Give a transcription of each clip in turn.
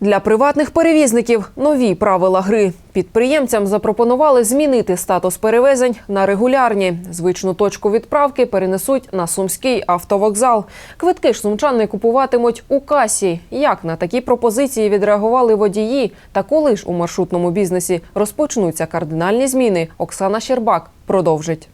Для приватних перевізників нові правила гри. Підприємцям запропонували змінити статус перевезень на регулярні. Звичну точку відправки перенесуть на сумський автовокзал. Квитки ж сумчани купуватимуть у касі. Як на такі пропозиції відреагували водії? Та коли ж у маршрутному бізнесі розпочнуться кардинальні зміни? Оксана Щербак продовжить.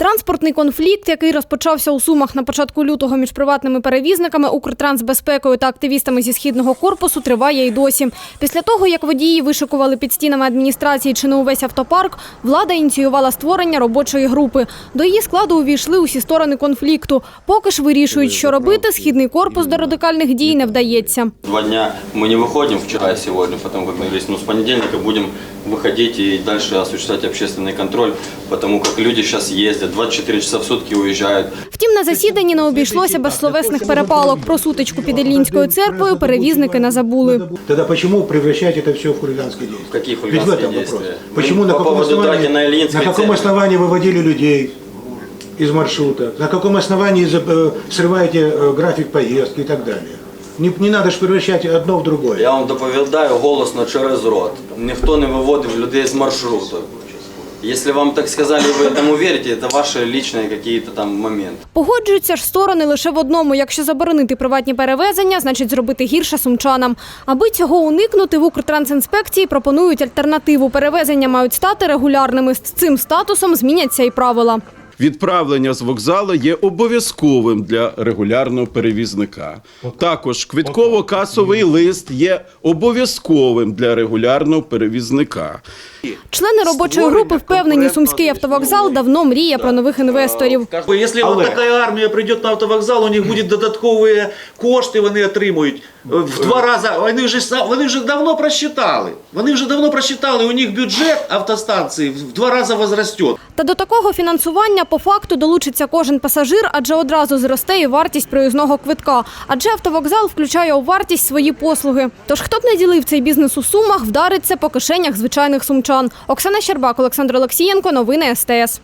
Транспортний конфлікт, який розпочався у Сумах на початку лютого між приватними перевізниками, Укртрансбезпекою та активістами зі східного корпусу, триває й досі. Після того, як водії вишикували під стінами адміністрації чи не увесь автопарк, влада ініціювала створення робочої групи. До її складу увійшли усі сторони конфлікту. Поки ж вирішують, що робити, східний корпус до радикальних дій не вдається. Два дня мы не выходим, вчера и сегодня, потому как мы говорили, ну, с понедельника будем выходить и дальше осуществлять общественный контроль, потому как люди сейчас ездят, 24 часа в сутки уезжают. Втім, на засіданні не обійшлося без словесних перепалок. Про сутичку під Іллінською церквою перевізники не забули. Тогда почему превращать это все в хулиганские действия? Какие Ведь в хулиганские этом действия? вопрос. Почему, Мы на по каком, поводу основании, драки на Ильинской на каком церкви. основании выводили людей из маршрута? На каком основании за- э, срываете э, график поездки и так далее? Не, не надо же превращать одно в другое. Я вам доповідаю голосно через рот. Ніхто не виводив людей з маршруту. Если вам так сказали, вы этому верите, это ваши личные какие-то там моменты. Погоджуються ж сторони лише в одному: якщо заборонити приватні перевезення, значить зробити гірше сумчанам. Аби цього уникнути, в Укртрансінспекції пропонують альтернативу. Перевезення мають стати регулярними. З цим статусом зміняться і правила. Відправлення з вокзалу є обов'язковим для регулярного перевізника. Також квитково-касовий лист є обов'язковим для регулярного перевізника. Члени робочої групи впевнені, сумський автовокзал давно мріє про нових інвесторів. Вот така армія прийде на автовокзал, у них будуть додаткові кошти, вони отримують в два рази. Вони вже вони вже давно просчитали. Вони вже давно просчитали. У них бюджет автостанції в два рази возросте. Та до такого фінансування по факту долучиться кожен пасажир, адже одразу зросте і вартість проїзного квитка. Адже автовокзал включає у вартість свої послуги. Тож хто б не ділив цей бізнес у сумах, вдариться по кишенях звичайних сумчан. Оксана Щербак, Олександр Олексієнко, новини СТС.